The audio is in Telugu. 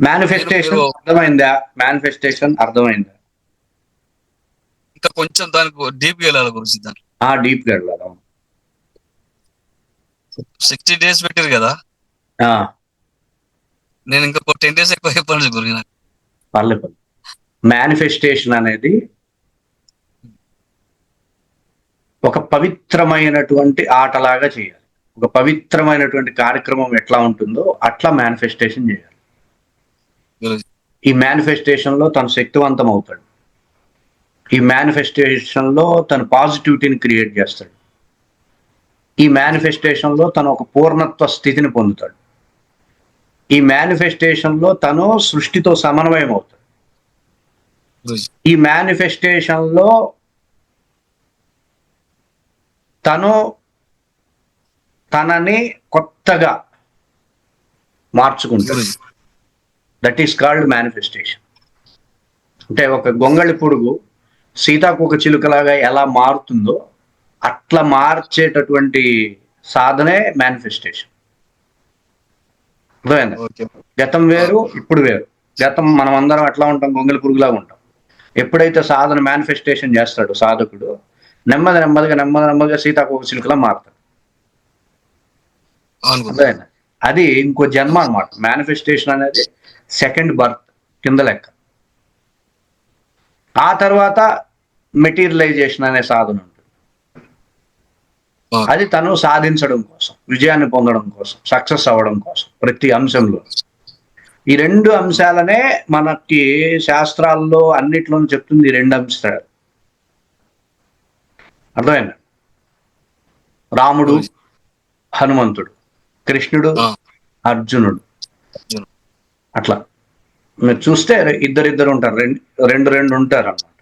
మేనిఫెస్టేషన్ అర్థమైందా? మేనిఫెస్టేషన్ అర్థమైందా? ఇంకా కొంచెం దానికి డీప్ వెళ్ళాలి గురించి దాన్ని. ఆ డీప్గా వెళ్ళాలి సిక్స్టీ డేస్ పెట్టారు కదా? ఆ, నేను ఇంకా టెన్ డేస్ ఎక్కువ చెప్పండి గురించి నాకు. పర్లేదు మేనిఫెస్టేషన్ అనేది ఒక పవిత్రమైనటువంటి ఆటలాగా చేయాలి. ఒక పవిత్రమైనటువంటి కార్యక్రమం ఎట్లా ఉంటుందో అట్లా మేనిఫెస్టేషన్ చేయాలి. ఈ మేనిఫెస్టేషన్లో తను శక్తివంతం అవుతాడు ఈ మేనిఫెస్టేషన్లో తను పాజిటివిటీని క్రియేట్ చేస్తాడు. ఈ మేనిఫెస్టేషన్లో తను ఒక పూర్ణత్వ స్థితిని పొందుతాడు. ఈ మేనిఫెస్టేషన్లో తను సృష్టితో సమన్వయం అవుతాడు ఈ మేనిఫెస్టేషన్లో తను తనని కొత్తగా మార్చుకుంటాడు. దట్ ఈస్ కాల్డ్ మేనిఫెస్టేషన్ అంటే ఒక గొంగళి పురుగు సీతాకోక చిలుకలాగా ఎలా మారుతుందో అట్లా మార్చేటటువంటి సాధనే మేనిఫెస్టేషన్ గతం వేరు ఇప్పుడు వేరు. గతం మనం అందరం ఎట్లా ఉంటాం గొంగళి పురుగులాగా ఉంటాం. ఎప్పుడైతే సాధన మేనిఫెస్టేషన్ చేస్తాడు సాధకుడు నెమ్మది నెమ్మదిగా నెమ్మది నెమ్మదిగా సీతాకోక చిలుకలా మారుతాడు. అర్థమైందా? అది ఇంకో జన్మ అన్నమాట. మేనిఫెస్టేషన్ అనేది సెకండ్ బర్త్ కింద లెక్క. ఆ తర్వాత మెటీరియలైజేషన్ అనే సాధన ఉంటుంది. అది తను సాధించడం కోసం విజయాన్ని పొందడం కోసం సక్సెస్ అవ్వడం కోసం ప్రతి అంశంలో. ఈ రెండు అంశాలనే మనకి శాస్త్రాల్లో అన్నిట్లోనూ చెప్తుంది ఈ రెండు అంశాలు. అర్థమైందా? రాముడు హనుమంతుడు. కృష్ణుడు అర్జునుడు. అట్లా. మీరు చూస్తే ఇద్దరిద్దరు ఉంటారు. రెండు రెండు రెండు ఉంటారు అన్నమాట